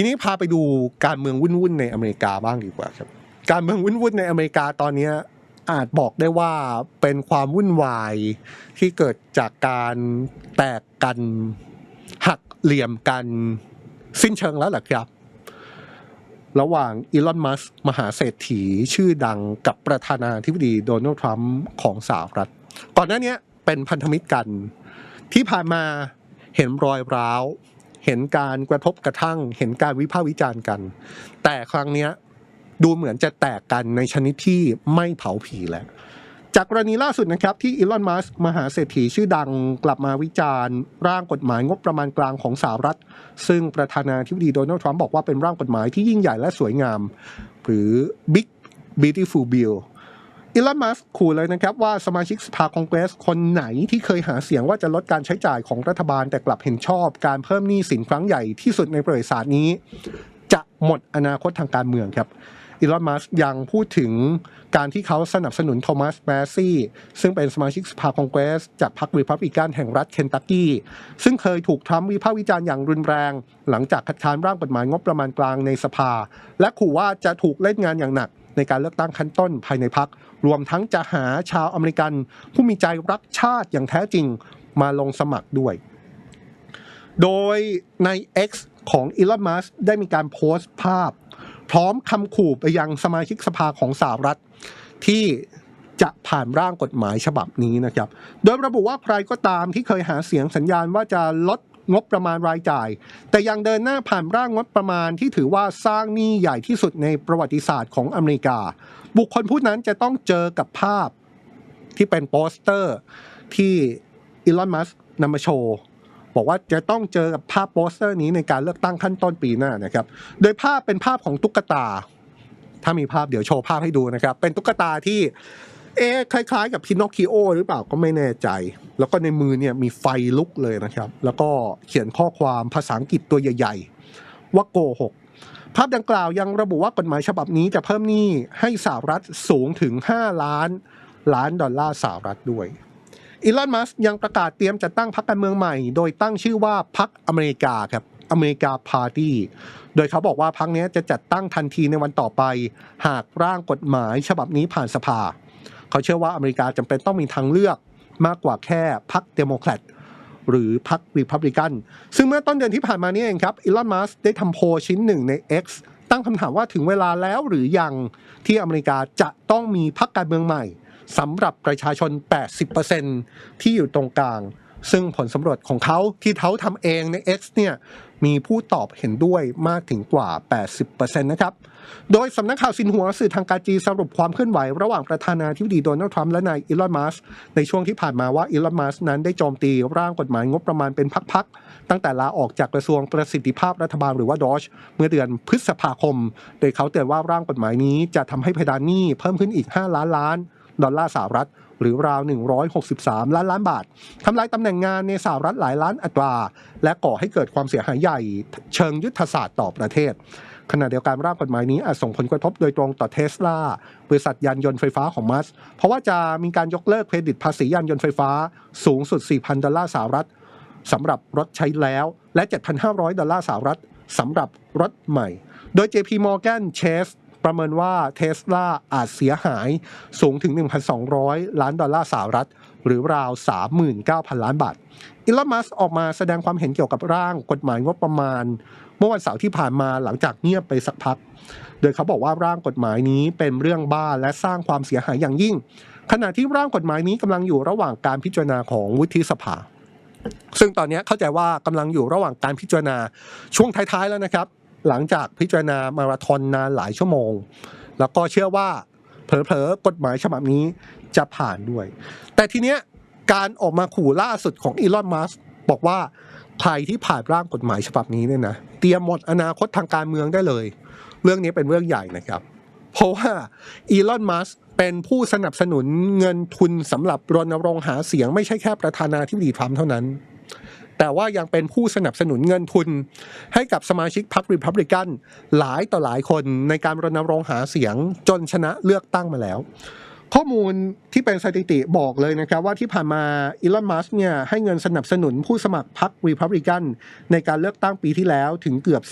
ทีนี้พาไปดูการเมืองวุ่นๆในอเมริกาบ้างดีกว่าครับ การเมืองวุ่นๆในอเมริกาตอนนี้อาจบอกได้ว่าเป็นความวุ่นวายที่เกิดจากการแตกกันหักเหลี่ยมกันสิ้นเชิงแล้วหละครับ ระหว่างอีลอนมัสก์มหาเศรษฐีชื่อดังกับประธานาธิบดีโดนัลด์ทรัมป์ของสหรัฐ ก่อนหน้านี้เป็นพันธมิตรกัน ที่ผ่านมาเห็นรอยร้าว เห็นการกระทบกระทั่ง เห็นการวิพากษ์วิจารณ์กัน แต่ครั้งเนี้ยดูเหมือนจะแตกกันในชนิดที่ไม่เผาผีแล้ว จากกรณีล่าสุดนะครับที่อีลอน มัสก์มหาเศรษฐีชื่อดังกลับมาวิจารณ์ ร่างกฎหมายงบประมาณกลางของสหรัฐ ซึ่งประธานาธิบดีโดนัลด์ทรัมป์บอกว่าเป็นร่างกฎหมายที่ยิ่งใหญ่และสวยงาม หรือ Big Beautiful Bill อีลอนมัสก์ขู่เลยนะครับว่าสมาชิกสภาคองเกรสคนไหนที่เคยหาเสียงว่าจะลดการใช้จ่ายของรัฐบาลแต่กลับเห็นชอบการเพิ่มหนี้สินครั้งใหญ่ที่สุดในประวัติศาสตร์นี้ จะหมดอนาคตทางการเมืองครับอีลอน มัสยังพูดถึงการที่เขาสนับสนุนโทมัสแมสซี่ ซึ่งเป็นสมาชิกสภาคองเกรส จากพรรครีพับลิกันแห่งรัฐเคนตักกี้ ซึ่งเคยถูกทรัมป์วิพากษ์วิจารณ์อย่างรุนแรง หลังจากคัดค้านร่างกฎหมายงบประมาณกลางในสภา และขู่ว่าจะถูกเล่นงานอย่างหนักในการเลือกตั้งขั้นต้นภายในพรรค รวมทั้งจะหาชาวอเมริกัน ผู้มีใจรักชาติอย่างแท้จริงมาลงสมัครด้วย โดยใน X ของอีลอนมัสได้มีการโพสต์ภาพ พร้อมคำขู่ไปยังสมาชิกสภาของสหรัฐที่จะผ่านร่างกฎหมายฉบับนี้นะครับ โดยระบุว่าใครก็ตามที่เคยหาเสียงสัญญาณว่าจะลด งบประมาณรายจ่าย แต่ยังเดินหน้าผ่านร่างงบประมาณที่ถือว่าสร้างหนี้ใหญ่ที่สุดในประวัติศาสตร์ของอเมริกา บุคคลผู้นั้นจะต้องเจอกับภาพที่เป็นโปสเตอร์ที่อีลอนมัสนำมาโชว์บอกว่าจะต้องเจอกับภาพโปสเตอร์นี้ในการเลือกตั้งขั้นต้นปีหน้านะครับ โดยภาพเป็นภาพของตุ๊กตา ถ้ามีภาพเดี๋ยวโชว์ภาพให้ดูนะครับ เป็นตุ๊กตาที่ เอ๊คล้ายๆ กับพินอคคิโอหรือเปล่าก็ไม่แน่ใจ แล้วก็ในมือเนี่ยมีไฟลุกเลยนะครับ แล้วก็เขียนข้อความภาษาอังกฤษตัวใหญ่ๆ ว่าโกหกภาพดังกล่าวยังระบุว่ากฎหมายฉบับนี้จะเพิ่มหนี้ให้สหรัฐสูงถึง 5 ล้านล้านดอลลาร์สหรัฐด้วยอีลอนมัสยังประกาศเตรียมจัดตั้งพรรคการเมืองใหม่ โดยตั้งชื่อว่าพรรคอเมริกาครับอเมริกาพาร์ตี้ โดยเขาบอกว่าพรรคนี้จะจัดตั้งทันทีในวันต่อไป หากร่างกฎหมายฉบับนี้ผ่านสภา เขาเชื่อว่าอเมริกาจำเป็นต้องมีทางเลือกมากกว่าแค่พรรคเดโมแครตหรือพรรครีพับลิกัน ซึ่งเมื่อต้นเดือนที่ผ่านมานี้เองครับอีลอนมัสได้ทำโพลชิ้นหนึ่งใน X ตั้งคำถามว่าถึงเวลาแล้วหรือยังที่อเมริกาจะต้องมีพรรคการเมืองใหม่สำหรับประชาชน 80%ที่อยู่ตรงกลาง ซึ่งผลสำรวจของเขาที่เขาทำเองใน X เนี่ย มีผู้ตอบเห็นด้วยมากถึงกว่า 80%นะครับ โดยสำนักข่าวซินหัวสื่อทางการจีสรุปความเคลื่อนไหว ระหว่างประธานาธิบดีโดนัลด์ทรัมป์และนายอีลอนมัสในช่วงที่ผ่านมาว่าอีลอนมัสนั้นได้โจมตีร่างกฎหมายงบประมาณเป็นพักๆ ตั้งแต่ลาออกจากกระทรวงประสิทธิภาพรัฐบาลหรือว่าดอชเมื่อเดือนพฤษภาคม โดยเขาเตือนว่าร่างกฎหมายนี้จะทำให้เพดานหนี้เพิ่มขึ้นอีก 5 ล้านล้านดอลลาร์สหรัฐ หรือราว 163 ล้านล้านบาททำลายตำแหน่งงานในสหรัฐหลายล้านอัตรา และก่อให้เกิดความเสียหายใหญ่ เชิงยุทธศาสตร์ต่อประเทศขณะเดียวกันร่างกฎหมายนี้อาจส่งผลกระทบโดยตรงต่อเทสลาบริษัทยานยนต์ไฟฟ้าของมัส เพราะว่าจะมีการยกเลิกเครดิตภาษียานยนต์ไฟฟ้าสูงสุด 4,000 ดอลลาร์สหรัฐสำหรับรถใช้แล้ว และ 7,500 ดอลลาร์สหรัฐสำหรับรถใหม่ โดย JP Morgan Chase ประเมินว่าเทสลาอาจเสียหายสูงถึง 1,200 ล้านดอลลาร์สหรัฐ หรือราว 39,000 ล้านบาทอีลอนมัสออกมาแสดงความเห็นเกี่ยวกับร่างกฎหมายงบประมาณ เมื่อวันเสาร์ที่ผ่านมาหลังจากเงียบไปสักพัก โดยเขาบอกว่าร่างกฎหมายนี้เป็นเรื่องบ้าและสร้างความเสียหายอย่างยิ่ง ขณะที่ร่างกฎหมายนี้กำลังอยู่ระหว่างการพิจารณาของวุฒิสภาซึ่งตอนนี้เข้าใจว่ากำลังอยู่ระหว่างการพิจารณาช่วงท้ายๆแล้วนะครับ หลังจากพิจารณามาราธอนนานหลายชั่วโมง แล้วก็เชื่อว่าเผลอๆกฎหมายฉบับนี้จะผ่านด้วย แต่ทีเนี้ยการออกมาขู่ล่าสุดของอีลอนมัสบอกว่าใครที่ผ่านร่างกฎหมายฉบับนี้เนี่ยนะเตรียมหมดอนาคตทางการเมืองได้เลย เรื่องนี้เป็นเรื่องใหญ่นะครับ เพราะว่าอีลอนมัสเป็นผู้สนับสนุนเงินทุนสำหรับรณรงค์หาเสียงไม่ใช่แค่ประธานาธิบดีทรัมป์เท่านั้น แต่ว่ายังเป็นผู้สนับสนุนเงินทุน ให้กับสมาชิกพรรครีพับลิกันหลายต่อหลายคนในการรณรงค์หาเสียงจนชนะเลือกตั้งมาแล้ว ข้อมูลที่เป็นสถิติบอกเลยนะครับว่าที่ผ่านมาอีลอนมัสเนี่ยให้เงินสนับสนุนผู้สมัครพรรครีพับลิกันในการเลือกตั้งปีที่แล้วถึงเกือบ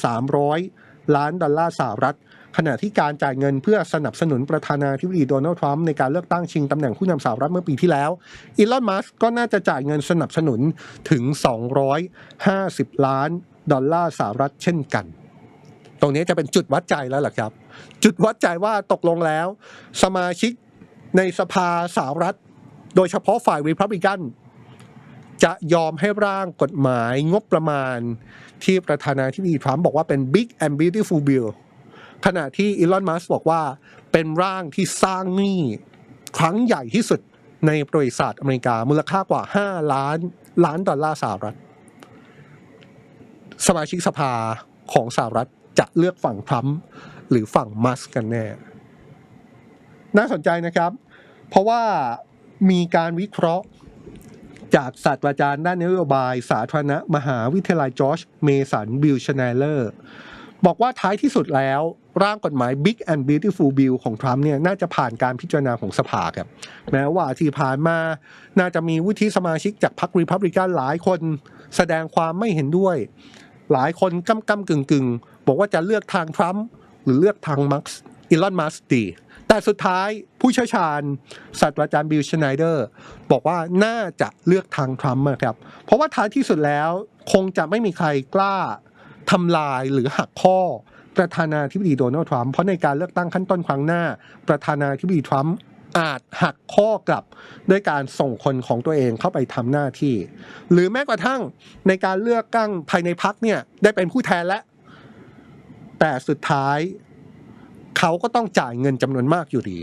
300 ล้านดอลลาร์สหรัฐ ขณะที่การจ่ายเงินเพื่อสนับสนุนประธานาธิบดีโดนัลด์ทรัมป์ในการเลือกตั้งชิงตำแหน่งผู้นำสหรัฐเมื่อปีที่แล้วอีลอนมัสก็น่าจะจ่ายเงินสนับสนุนถึง 250 ล้านดอลลาร์สหรัฐเช่นกัน ตรงนี้จะเป็นจุดวัดใจแล้วล่ะครับ จุดวัดใจว่าตกลงแล้ว สมาชิกในสภาสหรัฐ โดยเฉพาะฝ่ายรีพับลิกันจะยอมให้ร่างกฎหมายงบประมาณที่ประธานาธิบดีทรัมป์บอกว่าเป็น Big and Beautiful Bill ขณะที่อีลอนมัสบอกว่าเป็นร่างที่สร้างหนี้ครั้งใหญ่ที่สุดในประวัติศาสตร์อเมริกามูลค่ากว่า 5 ล้านล้านดอลลาร์สหรัฐ สมาชิกสภาของสหรัฐจะเลือกฝั่งทรัมป์หรือฝั่งมัสกันแน่ น่าสนใจนะครับ เพราะว่ามีการวิเคราะห์จากศาสตราจารย์ด้านนโยบายสาธารณะมหาวิทยาลัยจอร์จเมสันบิลชแนเลอร์ บอกว่าท้ายที่สุดแล้วร่างกฎหมาย Big and Beautiful Bill ของทรัมป์เนี่ยน่าจะผ่านการพิจารณาของสภาครับแม้ว่าที่ผ่านมาน่าจะมีวุฒิสมาชิกจากพรรครีพับลิกันหลายคนแสดงความไม่เห็นด้วย หลายคนกำก้ำกึ่งกึ่งบอกว่าจะเลือกทางทรัมป์หรือเลือกทางมัสอีลอนมัสดีแต่สุดท้ายผู้เชี่ยวชาญศาสตราจารย์บิลชไนเดอร์บอกว่าน่าจะเลือกทางทรัมป์นะครับเพราะว่าท้ายที่สุดแล้วคงจะไม่มีใครกล้า ทำลายหรือหักข้อประธานาธิบดีโดนัลด์ทรัมป์เพราะในการเลือกตั้งขั้นต้นครั้งหน้า ประธานาธิบดีทรัมป์อาจหักข้อกลับด้วยการส่งคนของตัวเองเข้าไปทำหน้าที่ หรือแม้กระทั่งในการเลือกตั้งภายในพักเนี่ยได้เป็นผู้แทนและแต่สุดท้ายเขาก็ต้องจ่ายเงินจำนวนมากอยู่ดี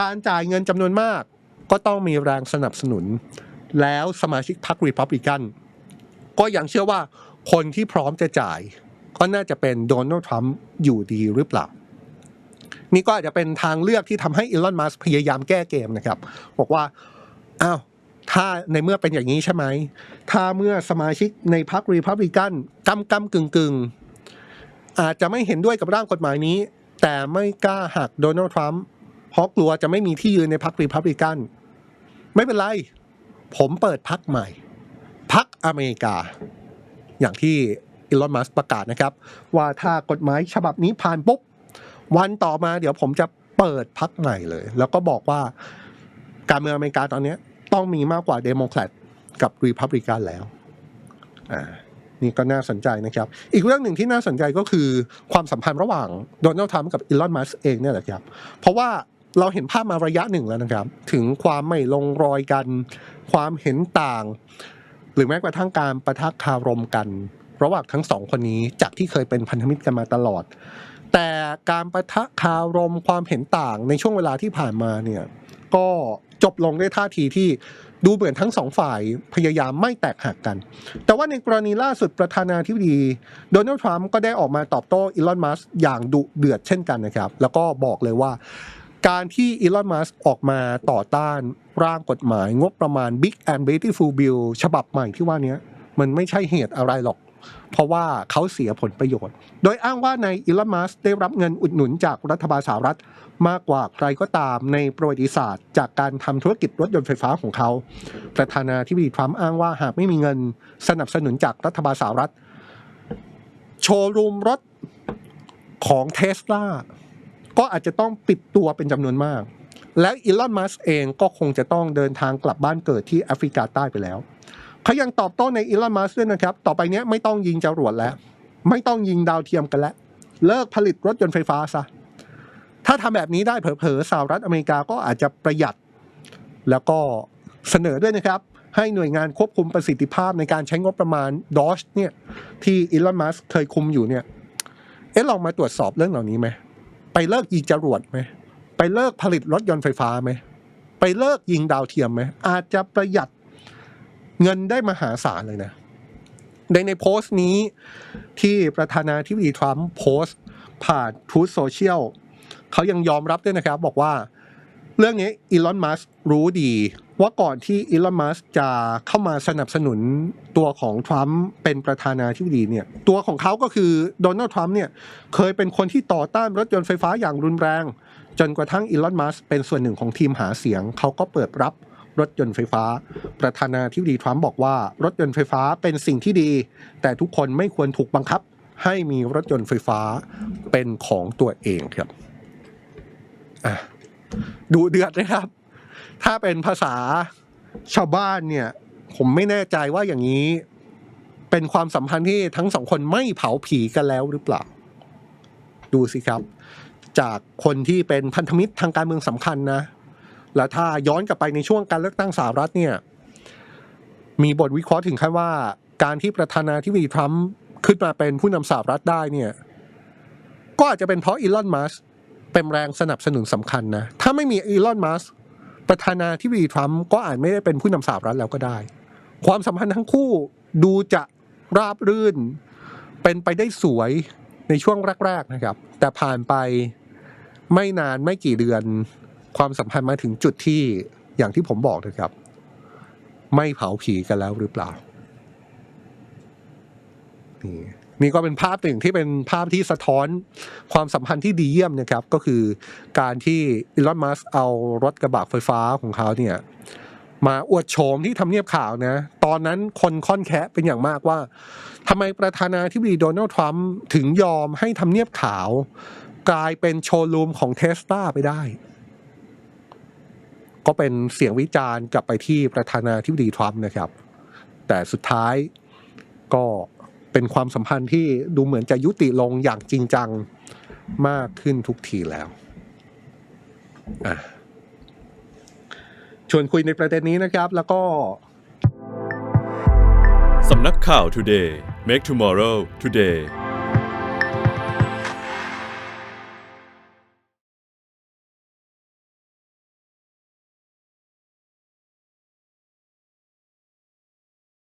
การจ่ายเงินจำนวนมาก ก็ต้องมีแรงสนับสนุน แล้วสมาชิกพรรครีพับลิกันก็ยังเชื่อว่า คนที่พร้อมจะจ่าย ก็น่าจะเป็นโดนัลด์ทรัมป์อยู่ดีหรือเปล่า นี่ก็อาจจะเป็นทางเลือกที่ทำให้อีลอนมัสพยายามแก้เกมนะครับ บอกว่าอ้าวถ้าในเมื่อเป็นอย่างนี้ใช่ไหม ถ้าเมื่อสมาชิกในพรรครีพับลิกันกำกำกึ่งกึ่งอาจจะไม่เห็นด้วยกับร่างกฎหมายนี้ แต่ไม่กล้าหักโดนัลด์ทรัมป์เพราะกลัวจะไม่มีที่ยืนในพรรครีพับลิกัน ไม่เป็นไร ผมเปิดพรรคใหม่พรรคอเมริกา อย่างที่อีลอนมัสประกาศนะครับ ว่าถ้ากฎหมายฉบับนี้ผ่านปุ๊บ วันต่อมาเดี๋ยวผมจะเปิดพรรคใหม่เลย แล้วก็บอกว่าการเมืองอเมริกาตอนนี้ต้องมีมากกว่าเดโมแครตกับรีพับลิกันแล้วอ่านี่ก็น่าสนใจนะครับ อีกเรื่องหนึ่งที่น่าสนใจก็คือความสัมพันธ์ระหว่างโดนัลด์ทรัมป์กับอีลอนมัสเองเนี่ยแหละครับ เพราะว่าเราเห็นภาพมาระยะหนึ่งแล้วนะครับ ถึงความไม่ลงรอยกัน ความเห็นต่าง หรือแม้กระทั่งการประทักคารมกัน ระหว่างทั้งสองคนนี้จากที่เคยเป็นพันธมิตรกันมาตลอด แต่การประทะคารมความเห็นต่างในช่วงเวลาที่ผ่านมาเนี่ยก็จบลงด้วยท่าทีที่ดูเหมือนทั้งสองฝ่ายพยายามไม่แตกหักกัน แต่ว่าในกรณีล่าสุดประธานาธิบดีโดนัลด์ทรัมป์ก็ได้ออกมาตอบโต้อีลอน มัสอย่างดุเดือดเช่นกันนะครับ แล้วก็บอกเลยว่า การที่อีลอนมัสออกมาต่อต้านร่างกฎหมาย งบประมาณ Big and Beautiful Bill ฉบับใหม่ที่ว่านี้มันไม่ใช่เหตุอะไรหรอก เพราะว่าเขาเสียผลประโยชน์ โดยอ้างว่าในอีลอนมัสได้รับเงินอุดหนุนจากรัฐบาลสหรัฐ มากกว่าใครก็ตามในประวัติศาสตร์ จากการทำธุรกิจรถยนต์ไฟฟ้าของเขา ประธานาธิบดีทรัมป์อ้างว่าหากไม่มีเงินสนับสนุนจากรัฐบาลสหรัฐ โชว์รูมรถของเทสลา ก็อาจจะต้องปิดตัวเป็นจำนวนมาก และอีลอนมัสเองก็คงจะต้องเดินทางกลับบ้านเกิดที่แอฟริกาใต้ไปแล้วเขายังตอบโต้ในอีลอนมัสด้วยนะครับ ต่อไปนี้ไม่ต้องยิงจรวดแล้ว ไม่ต้องยิงดาวเทียมกันแล้ว เลิกผลิตรถยนต์ไฟฟ้าซะถ้าทำแบบนี้ได้เผลอๆสหรัฐอเมริกาก็อาจจะประหยัด แล้วก็เสนอด้วยนะครับ ให้หน่วยงานควบคุมประสิทธิภาพในการใช้งบประมาณดอชเนี่ยที่อีลอนมัสเคยคุมอยู่เนี่ยเอ๊ะลองมาตรวจสอบเรื่องเหล่านี้ไหม ไปเลิกยิงจรวดไหมไปเลิกผลิตรถยนต์ไฟฟ้าไหมไปเลิกยิงดาวเทียมไหมอาจจะประหยัดเงินได้มหาศาลเลยนะในในโพสต์นี้ที่ประธานาธิบดีทรัมป์โพสต์ผ่านทูตโซเชียลเขายังยอมรับด้วยนะครับ บอกว่าเรื่องนี้อีลอนมัสรู้ดี ว่าก่อนที่อีลอนมัสจะเข้ามาสนับสนุนตัวของทรัมป์เป็นประธานาธิบดีเนี่ยตัวของเขาก็คือโดนัลด์ทรัมป์เนี่ยเคยเป็นคนที่ต่อต้านรถยนต์ไฟฟ้าอย่างรุนแรง จนกระทั่งอีลอนมัสเป็นส่วนหนึ่งของทีมหาเสียง เขาก็เปิดรับรถยนต์ไฟฟ้า ประธานาธิบดีทรัมป์บอกว่ารถยนต์ไฟฟ้าเป็นสิ่งที่ดี แต่ทุกคนไม่ควรถูกบังคับ ให้มีรถยนต์ไฟฟ้าเป็นของตัวเองครับอะดูเดือดนะครับ ถ้าเป็นภาษาชาวบ้านเนี่ย ผมไม่แน่ใจว่าอย่างนี้ เป็นความสัมพันธ์ที่ทั้งสองคนไม่เผาผีกันแล้วหรือเปล่า ดูสิครับ จากคนที่เป็นพันธมิตรทางการเมืองสำคัญนะ แล้วถ้าย้อนกลับไปในช่วงการเลือกตั้งสหรัฐเนี่ย มีบทวิเคราะห์ถึงขั้นว่า การที่ประธานาธิบดีทรัมป์ขึ้นมาเป็นผู้นำสหรัฐได้เนี่ย ก็อาจจะเป็นเพราะอีลอนมัสเป็นแรงสนับสนุนสำคัญนะ ถ้าไม่มีอีลอนมัส ประธานาธิบดีทรัมป์ก็อาจไม่ได้เป็นผู้นำสหรัฐแล้วก็ได้ ความสัมพันธ์ทั้งคู่ดูจะราบรื่น เป็นไปได้สวยในช่วงแรก ๆนะครับ แต่ผ่านไปไม่นานไม่กี่เดือน ความสัมพันธ์มาถึงจุดที่อย่างที่ผมบอกนะครับ ไม่เผาผีกันแล้วหรือเปล่านี่ นี่ก็เป็นภาพหนึ่งที่เป็นภาพที่สะท้อนความสัมพันธ์ที่ดีเยี่ยมนะครับ ก็คือการที่อีลอนมัสเอารถกระบะไฟฟ้าของเขาเนี่ยมาอวดโฉมที่ทำเนียบข่าวนะ ตอนนั้นคนค่อนแคะเป็นอย่างมากว่าทำไมประธานาธิบดีโดนัลด์ทรัมป์ถึงยอมให้ทำเนียบข่าว กลายเป็นโชว์รูมของเทสลาไปได้ ก็เป็นเสียงวิจารณ์กลับไปที่ประธานาธิบดีทรัมป์นะครับ แต่สุดท้ายก็ เป็นความสัมพันธ์ที่ดูเหมือนจะยุติลงอย่างจริงจังมากขึ้นทุกทีแล้วชวนคุยในประเด็นนี้นะครับ แล้วก็สำนักข่าว Today Make Tomorrow Today